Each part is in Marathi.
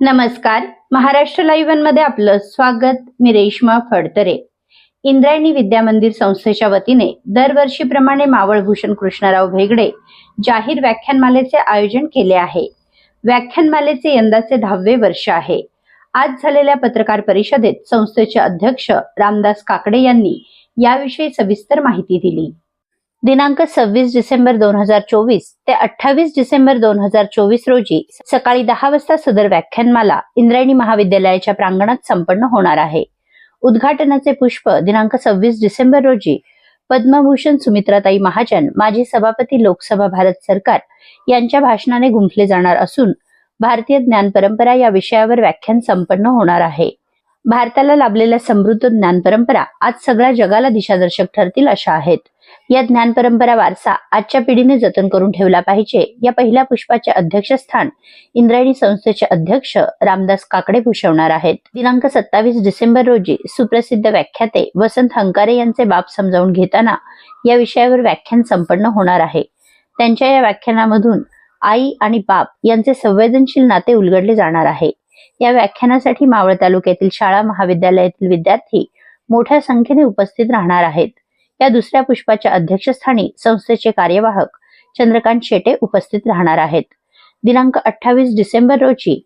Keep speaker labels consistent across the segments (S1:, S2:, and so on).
S1: नमस्कार. महाराष्ट्र लाईव्हमध्ये आपलं स्वागत. मी रेश्मा फडतरे. इंद्रायणी विद्या मंदिर संस्थेच्या वतीने दरवर्षीप्रमाणे मावळभूषण कृष्णराव भेगडे जाहीर व्याख्यानमालेचे आयोजन केले आहे. व्याख्यानमालेचे यंदाचे दहावे वर्ष आहे. आज झालेल्या पत्रकार परिषदेत संस्थेचे अध्यक्ष रामदास काकडे यांनी याविषयी सविस्तर माहिती दिली. दिनांक सव्वीस डिसेंबर दोन हजार चोवीस ते अठ्ठावीस डिसेंबर दोन हजार चोवीस रोजी सकाळी दहा वाजता सदर व्याख्यानमाला इंद्रायणी महाविद्यालयाच्या प्रांगणात संपन्न होणार आहे. उद्घाटनाचे पुष्प दिनांक सव्वीस डिसेंबर रोजी पद्मभूषण सुमित्राताई महाजन माजी सभापती लोकसभा भारत सरकार यांच्या भाषणाने गुंफले जाणार असून भारतीय ज्ञान परंपरा या विषयावर व्याख्यान संपन्न होणार आहे. भारताला लाभलेल्या समृद्ध ज्ञान परंपरा आज सगळ्या जगाला दिशादर्शक ठरतील अशा आहेत. या ज्ञान परंपरा वारसा आजच्या पिढीने जतन करून ठेवला पाहिजे. या पहिल्या पुष्पाचे अध्यक्षस्थान इंद्रायणी संस्थेचे अध्यक्ष रामदास काकडे भूषवणार आहेत. दिनांक सत्तावीस डिसेंबर रोजी सुप्रसिद्ध व्याख्याते वसंत हंकारे यांचे बाप समजावून घेताना या विषयावर व्याख्यान संपन्न होणार आहे. त्यांच्या या व्याख्यानामधून आई आणि बाप यांचे संवेदनशील नाते उलगडले जाणार आहे. या व्याख्यानासाठी मावळ तालुक्यातील शाळा महाविद्यालयातील विद्यार्थी मोठ्या संख्येने उपस्थित राहणार आहेत. या दुसऱ्या पुष्पाच्या अध्यक्षस्थानी संस्थेचे कार्यवाहक चंद्रकांत शेटे उपस्थित राहणार आहेत. दिनांक अठ्ठावीस डिसेंबर रोजी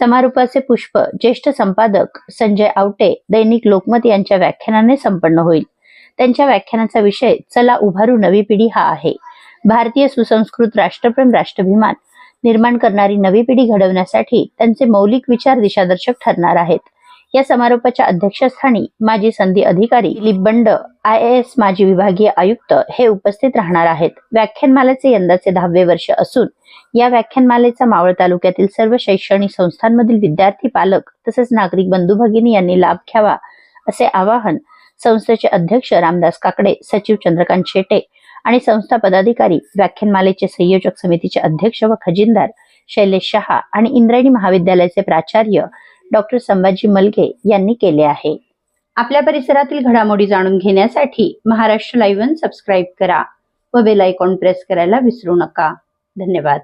S1: समारोपाचे पुष्प ज्येष्ठ संपादक संजय आवटे दैनिक लोकमत यांच्या व्याख्यानाने संपन्न होईल. त्यांच्या व्याख्यानाचा विषय चला उभारू नवी पिढी हा आहे. भारतीय सुसंस्कृत राष्ट्रप्रेम राष्ट्रभिमान निर्माण करणारी नवी पिढी घडवण्यासाठी त्यांचे मौलिक विचार दिशादर्शक ठरणार आहेत. या समारोपाच्या अध्यक्षस्थानी माजी संधी अधिकारी दिलीप बंड आय एस माजी विभागीय आयुक्त हे उपस्थित राहणार आहेत. व्याख्यानमालेचे यंदाचे दहावे वर्ष असून या व्याख्यानमालेचा मावळ तालुक्यातील सर्व शैक्षणिक संस्थांमधील विद्यार्थी पालक तसेच नागरिक बंधू भगिनी यांनी लाभ घ्यावा असे आवाहन संस्थेचे अध्यक्ष रामदास काकडे सचिव चंद्रकांत शेटे आणि संस्था पदाधिकारी व्याख्यानमालेचे संयोजक समितीचे अध्यक्ष व खजिनदार शैलेश शहा आणि इंद्रायणी महाविद्यालयाचे प्राचार्य डॉक्टर संभाजी मलगे यांनी केले आहे. आपल्या परिसरातील घडामोडी जाणून घेण्यासाठी महाराष्ट्र लाईव्ह सबस्क्राईब करा व बेल आयकॉन प्रेस करायला विसरू नका. धन्यवाद.